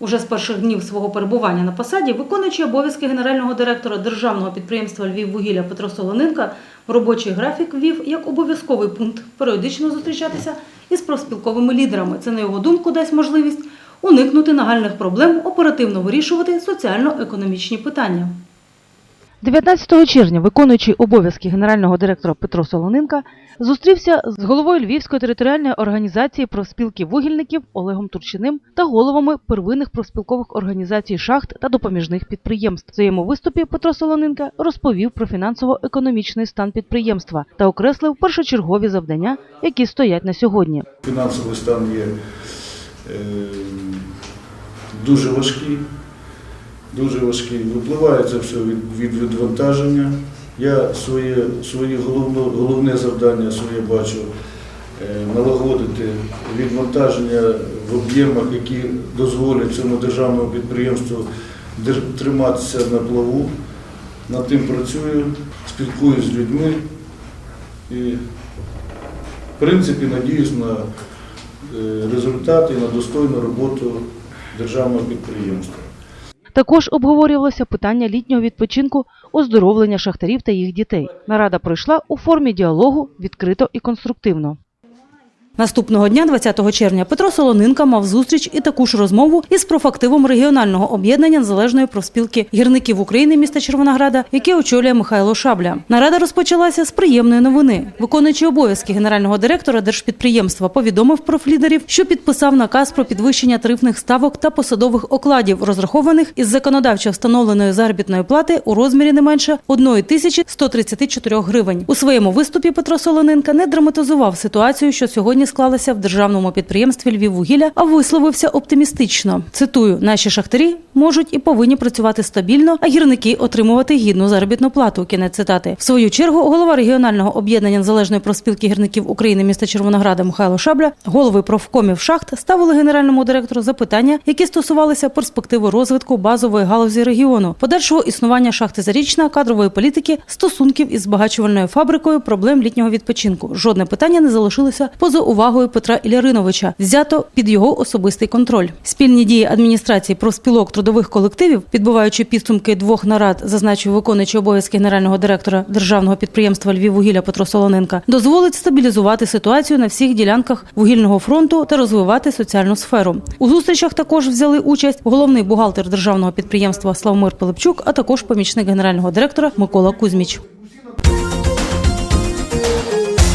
Уже з перших днів свого перебування на посаді виконуючий обов'язки генерального директора державного підприємства Львіввугілля Петро Солоненка робочий графік ввів як обов'язковий пункт періодично зустрічатися із профспілковими лідерами. Це, на його думку, дасть можливість уникнути нагальних проблем, оперативно вирішувати соціально-економічні питання. 19 червня виконуючий обов'язки генерального директора Петро Солоненка зустрівся з головою Львівської територіальної організації профспілки вугільників Олегом Турчиним та головами первинних профспілкових організацій шахт та допоміжних підприємств. В своєму виступі Петро Солоненка розповів про фінансово-економічний стан підприємства та окреслив першочергові завдання, які стоять на сьогодні. Фінансовий стан є е, дуже важкий, дуже важкий. Випливає це все від, від відвантаження. Я своє, своє головне, головне завдання своє бачу е, налагодити відвантаження в об'ємах, які дозволять цьому державному підприємству триматися на плаву. Над тим працюю, спілкуюсь з людьми і в принципі, надіюсь на е, результати на достойну роботу державного підприємства. Також обговорювалося питання літнього відпочинку, оздоровлення шахтарів та їх дітей. Нарада пройшла у формі діалогу відкрито і конструктивно. Наступного дня, 20 червня, Петро Солонинка мав зустріч і таку ж розмову із профактивом регіонального об'єднання незалежної профспілки гірників України міста Червонограда, яке очолює Михайло Шабля. Нарада розпочалася з приємної новини. Виконуючий обов'язки генерального директора держпідприємства повідомив профлідерів, що підписав наказ про підвищення тарифних ставок та посадових окладів, розрахованих із законодавчо встановленої заробітної плати у розмірі не менше 1 тисячі 134 гривень. У своєму виступі Петро Солоненка не драматизував ситуацію, що сьогодні склалася в державному підприємстві Львіввугілля, а висловився оптимістично. Цитую: наші шахтарі можуть і повинні працювати стабільно, а гірники отримувати гідну заробітну плату. Кінець цитати. В свою чергу голова регіонального об'єднання незалежної профспілки гірників України міста Червонограда Михайло Шабля, голови профкомів шахт ставили генеральному директору запитання, які стосувалися перспективи розвитку базової галузі регіону, подальшого існування шахти Зарічна, кадрової політики, стосунків із збагачувальною фабрикою, проблем літнього відпочинку. Жодне питання не залишилося поза увагою Петра Іляриновича, взято під його особистий контроль. Спільні дії адміністрації профспілок трудових колективів, підбиваючи підсумки двох нарад, зазначив виконуючий обов'язки генерального директора державного підприємства Львіввугілля Петро Солоненка, дозволить стабілізувати ситуацію на всіх ділянках вугільного фронту та розвивати соціальну сферу. У зустрічах також взяли участь головний бухгалтер державного підприємства Славмир Пилипчук, а також помічник генерального директора Микола Кузьміч.